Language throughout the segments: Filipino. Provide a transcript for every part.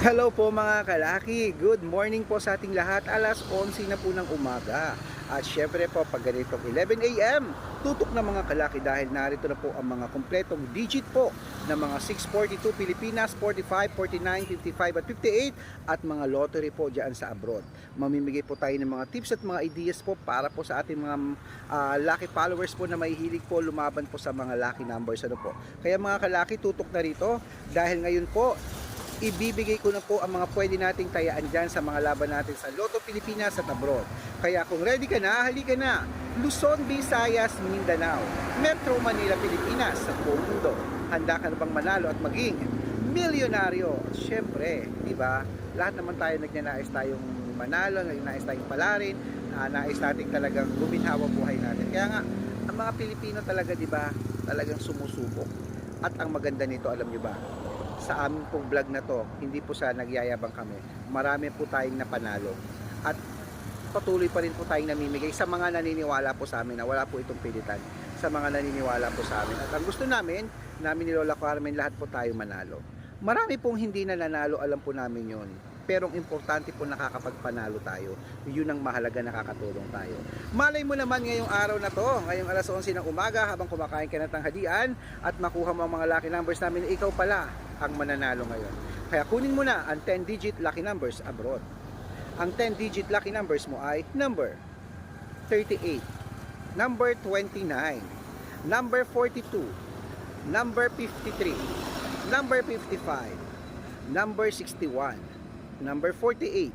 Hello po mga kalaki, good morning po sa ating lahat, alas 11 na po ng umaga. At syempre po pag ganitong 11 a.m. tutok na mga kalaki dahil narito na po ang mga kompletong digit po ng mga 642 Pilipinas, 45, 49, 55 at 58 at mga lottery po dyan sa abroad. Mamimigay po tayo ng mga tips at mga ideas po para po sa ating mga ah, lucky followers po na mahihilig po lumaban po sa mga lucky numbers. Ano po. Kaya mga kalaki tutok na rito dahil ngayon po ibibigay ko na po ang mga pwede nating tayaan dyan sa mga laban natin sa Lotto Pilipinas at abroad. Kaya kung ready ka na, halika na. Luzon, Visayas, Mindanao, Metro Manila, Pilipinas, sa buong mundo. Handa ka na bang manalo at maging milyonaryo? Siyempre, di ba? Lahat naman tayo nagnanais tayong manalo, nagnanais tayong palarin, uh, nais natin talagang guminhawa buhay natin. Kaya nga, ang mga Pilipino talaga, di ba, talagang sumusubok. At ang maganda nito, alam nyo ba, sa aming pong vlog na to, hindi po sa nagyayabang kami. Marami po tayong napanalo. At patuloy pa rin po tayong namimigay sa mga naniniwala po sa amin na wala po itong pilitan. Sa mga naniniwala po sa amin. At ang gusto namin, namin ni Lola Carmen, lahat po tayo manalo. Marami pong hindi na nanalo, alam po namin yon pero ang importante po nakakapagpanalo tayo. Yun ang mahalaga nakakatulong tayo. Malay mo naman ngayong araw na to, ngayong alas 11 ng umaga habang kumakain ka ng tanghalian at makuha mo ang mga lucky numbers namin, ikaw pala ang mananalo ngayon. Kaya kunin mo na ang 10-digit lucky numbers abroad. Ang 10-digit lucky numbers mo ay number 38, number 29, number 42, number 53, number 55, number 61, number 48,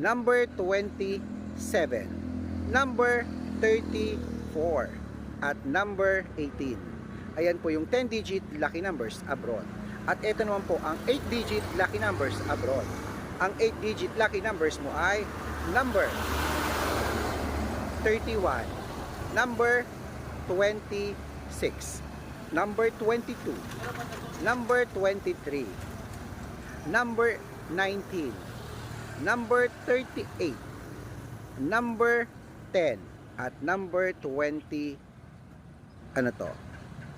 number 27, number 34, at number 18. Ayan po yung 10-digit lucky numbers abroad. At ito naman po ang 8-digit lucky numbers abroad. Ang 8-digit lucky numbers mo ay number 31, number 26, number 22, number 23, number 19, number 38, number 10, at number 20, ano to?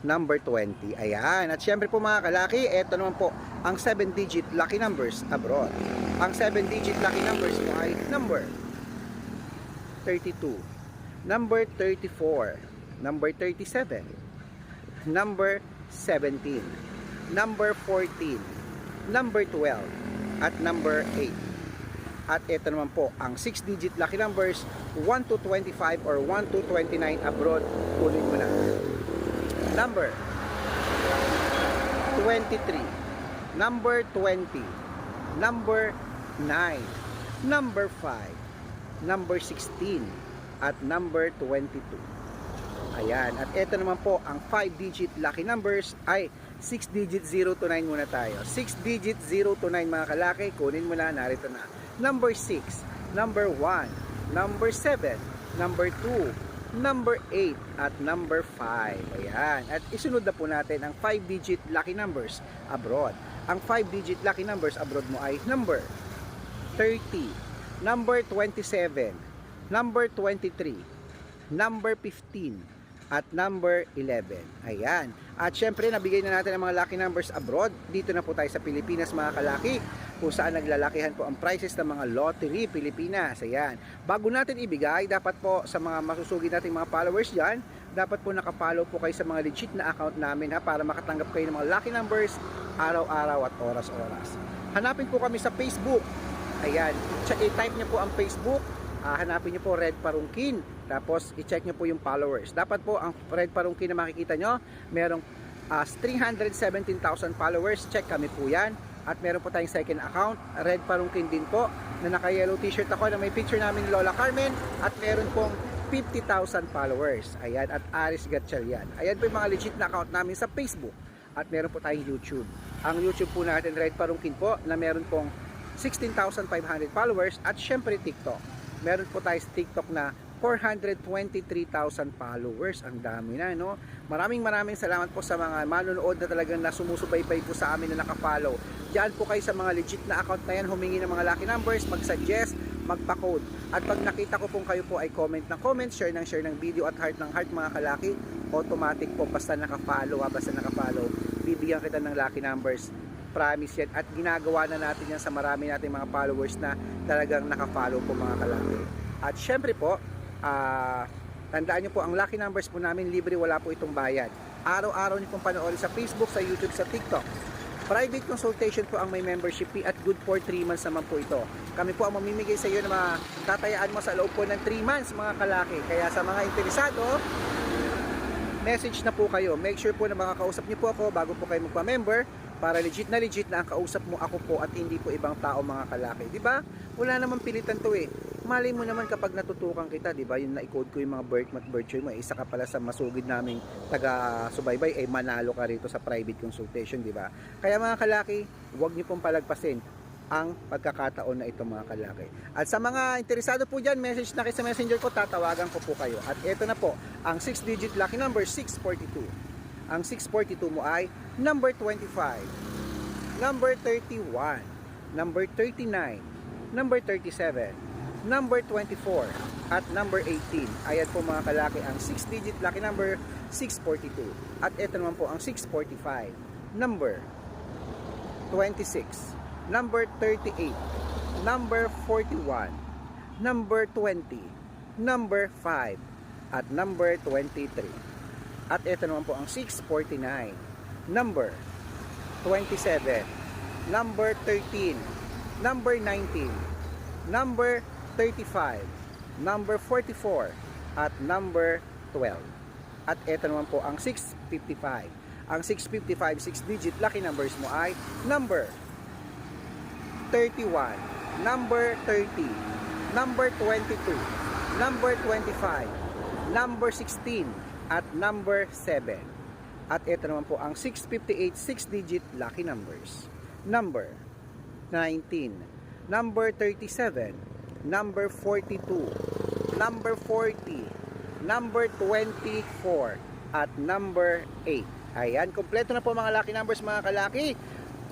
Number 20. Ayan. At syempre po mga kalaki, eto naman po ang 7-digit lucky numbers abroad. Ang 7-digit lucky numbers mo ay number 32, number 34, number 37, number 17, number 14, number 12, at number 8. At ito naman po, ang 6-digit lucky numbers, 1 to 25 or 1 to 29 abroad, kunin mo na. Number 23, number 20, number 9, number 5, number 16, at number 22. Ayan. At ito naman po, ang 5-digit lucky numbers. Ay 6-digit 0 to 9 muna tayo. 6-digit 0 to 9 mga kalaki, kunin mo na, narito na. Number 6, number 1, number 7, number 2, number 8, at number 5. Ayan. At isunod na po natin ang 5-digit lucky numbers abroad. Ang 5-digit lucky numbers abroad mo ay number 30, number 27, number 23, number 15, at number 11. Ayan. At syempre, nabigay na natin ang mga lucky numbers abroad. Dito na po tayo sa Pilipinas, mga kalaki, kung saan naglalakihan po ang prices ng mga lottery Pilipinas. Ayan. Bago natin ibigay, dapat po sa mga masusugid nating mga followers dyan, dapat po nakapollow po kayo sa mga legit na account namin ha, para makatanggap kayo ng mga lucky numbers araw-araw at oras-oras. Hanapin po kami sa Facebook. Ayan. I-type niyo po ang Facebook uh, hanapin nyo po Red Parungkin tapos i-check nyo po yung followers dapat po ang Red Parungkin na makikita nyo merong uh, 317,000 followers check kami po yan at meron po tayong second account. Red Parungkin din po. Na naka yellow t-shirt ako na may picture namin ni Lola Carmen. At meron pong 50,000 followers. Ayan. At Aris Gatchalian ayan po yung mga legit na account namin sa Facebook. At meron po tayong YouTube. Ang YouTube po natin Red Parungkin po na meron pong 16,500 followers. At syempre TikTok. Meron po tayo sa TikTok na 423,000 followers. Ang dami na, no? Maraming maraming salamat po sa mga manonood na talagang na sumusubaybay po sa amin na nakafollow. Diyan po kayo sa mga legit na account na yan, humingi ng mga lucky numbers, mag-suggest, magpa-code. At pag nakita ko pong kayo po ay comment ng comment, share ng share ng video at heart ng heart mga kalaki, automatic po basta nakafollow ha, basta nakafollow, bibigyan kita ng lucky numbers promise yan at ginagawa na natin yan sa marami nating mga followers na talagang nakafollow po mga kalaki. At syempre po, ah, tandaan nyo po, ang lucky numbers po namin, libre, wala po itong bayad. Araw-araw nyo pong panoorin sa Facebook, sa YouTube, sa TikTok. Private consultation po ang may membership fee at good for 3 months naman po ito. Kami po ang mamimigay sa iyo ng mga tatayaan mo sa loob po ng 3 months mga kalaki. Kaya sa mga interesado, message na po kayo. Make sure po na makakausap niyo po ako bago po kayo magpa-member para legit na legit na ang kausap mo ako po at hindi po ibang tao mga kalaki. Ba? Wala namang pilitan to eh. Malay mo naman kapag natutukan kita, di ba? Yung na-code ko yung mga birth mat virtue mo, eh, isa ka pala sa masugid naming taga-subaybay, eh manalo ka rito sa private consultation, di ba? Kaya mga kalaki, huwag niyo pong palagpasin ang pagkakataon na ito mga kalaki. At sa mga interesado po dyan, message na kayo sa messenger ko, tatawagan ko po kayo. At ito na po, ang 6-digit lucky number 642. Ang 642 mo ay number 25, number 31, number 39, number 37, number 24, at number 18. Ayan po mga kalaki ang 6-digit lucky number 642. At ito naman po ang 645, number 26, number 38, number 41, number 20, number 5, at number 23. At ito naman po ang 649, number 27, number 13, number 19, number 35, number 44, at number 12. At ito naman po ang 655. Ang 655, 6-digit lucky numbers mo ay number 31, number 30, number 22, number 25, number 16, at number 7. At ito naman po ang 658 6-digit lucky numbers. Number 19, number 37, number 42, number 40, number 24, at number 8. Ayan, kompleto na po mga lucky numbers mga kalaki.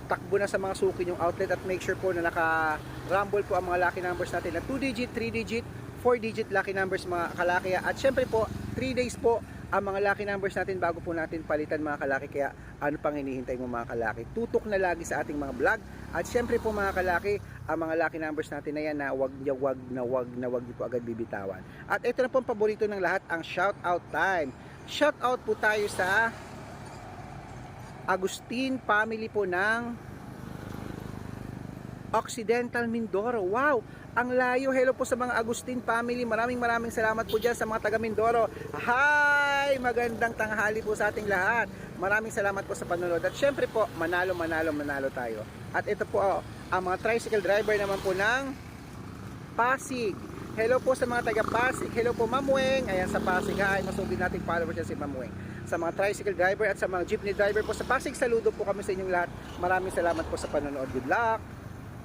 Takbo na sa mga suki yung outlet at make sure po na naka-rumble po ang mga lucky numbers natin na 2-digit, 3-digit, 4-digit lucky numbers mga kalaki. At syempre po, 3 days po ang mga lucky numbers natin bago po natin palitan mga kalaki. Kaya ano pang hinihintay mo mga kalaki? Tutok na lagi sa ating mga vlog. At syempre po mga kalaki, ang mga lucky numbers natin na yan na wag niya wag na wag na wag niyo po agad bibitawan. At ito na po ang paborito ng lahat, ang shout out time. Shout out po tayo sa Agustin family po ng Occidental Mindoro. Wow! Ang layo. Hello po sa mga Agustin family. Maraming maraming salamat po dyan sa mga taga Mindoro. Hi! Magandang tanghali po sa ating lahat. Maraming salamat po sa panonood. At syempre po, manalo, manalo, manalo tayo. At ito po, oh, ang mga tricycle driver naman po ng Pasig. Hello po sa mga taga Pasig. Hello po Ma'am Weng. Ayan sa Pasig. Ay, masugid nating followers si Ma'am Weng. Sa mga tricycle driver at sa mga jeepney driver po sa Pasig, saludo po kami sa inyong lahat. Maraming salamat po sa panonood. Good luck!